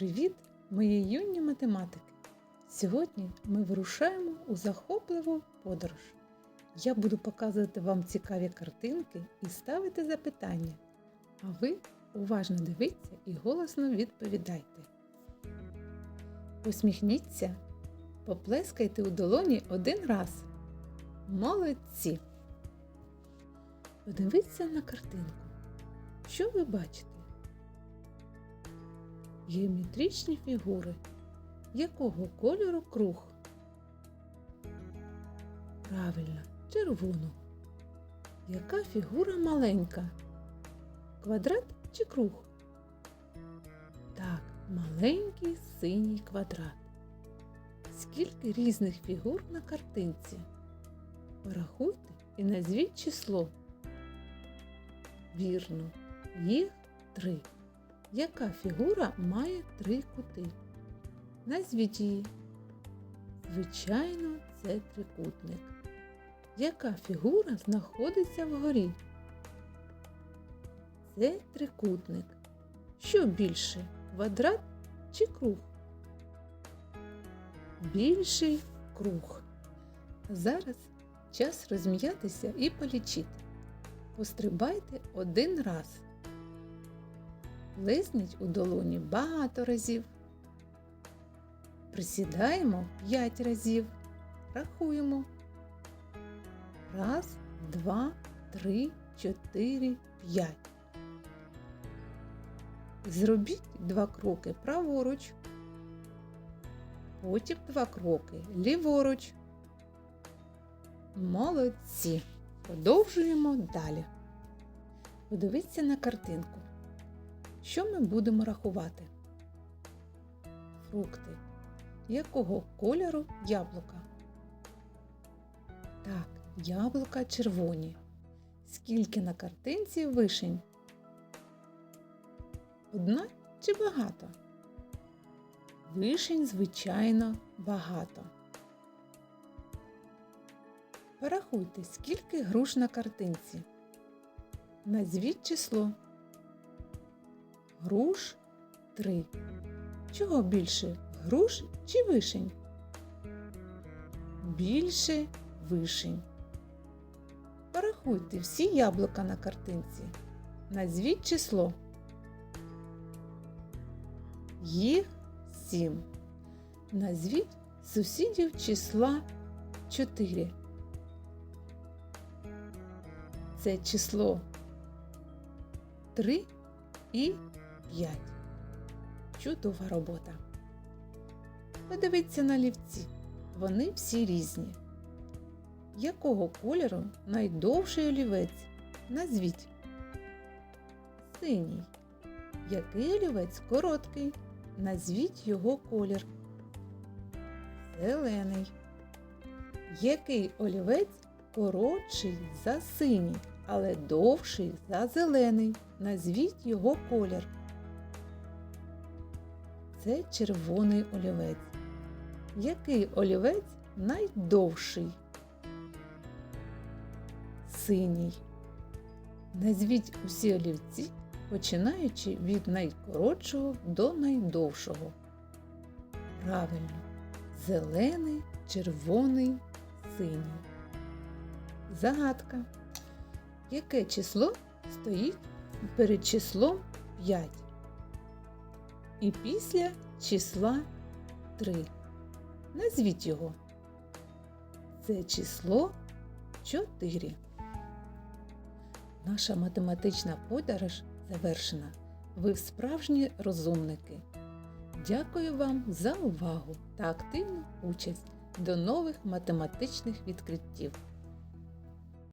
Привіт, мої юні математики! Сьогодні ми вирушаємо у захопливу подорож. Я буду показувати вам цікаві картинки і ставити запитання. А ви уважно дивіться і голосно відповідайте. Посміхніться, поплескайте у долоні один раз. Молодці! Подивіться на картинку. Що ви бачите? Геометричні фігури. Якого кольору круг? Правильно, червоного. Яка фігура маленька? Квадрат чи круг? Так, маленький синій квадрат. Скільки різних фігур на картинці? Порахуйте і назвіть число. Вірно, їх три. Яка фігура має три кути? Назвіть її. Звичайно, це трикутник. Яка фігура знаходиться вгорі? Це трикутник. Що більше? Квадрат чи круг? Більший круг. Зараз час розм'ятися і полічити. Пострибайте один раз. Плесніть у долоні багато разів. Присідаємо 5 разів. Рахуємо. Раз, два, три, чотири, п'ять. Зробіть два кроки праворуч. Потім два кроки ліворуч. Молодці. Продовжуємо далі. Подивіться на картинку. Що ми будемо рахувати? Фрукти. Якого кольору яблука? Так, яблука червоні. Скільки на картинці вишень? Одна чи багато? Вишень, звичайно, багато. Порахуйте, скільки груш на картинці. Назвіть число. Груш три. Чого більше? Груш чи вишень? Більше вишень. Порахуйте всі яблука на картинці. Назвіть число. Їх сім. Назвіть сусідів числа 4. Це число 3 і 5. Чудова робота. Подивіться на лівці. Вони всі різні. Якого кольору найдовший олівець? Назвіть. Синій. Який олівець короткий? Назвіть його колір. Зелений. Який олівець коротший за синій, але довший за зелений? Назвіть його колір. Це червоний олівець. Який олівець найдовший? Синій. Назвіть усі олівці, починаючи від найкоротшого до найдовшого. Правильно. Зелений, червоний, синій. Загадка. Яке число стоїть перед числом 5? І після числа 3. Назвіть його. Це число 4. Наша математична подорож завершена. Ви справжні розумники. Дякую вам за увагу та активну участь. До нових математичних відкриттів!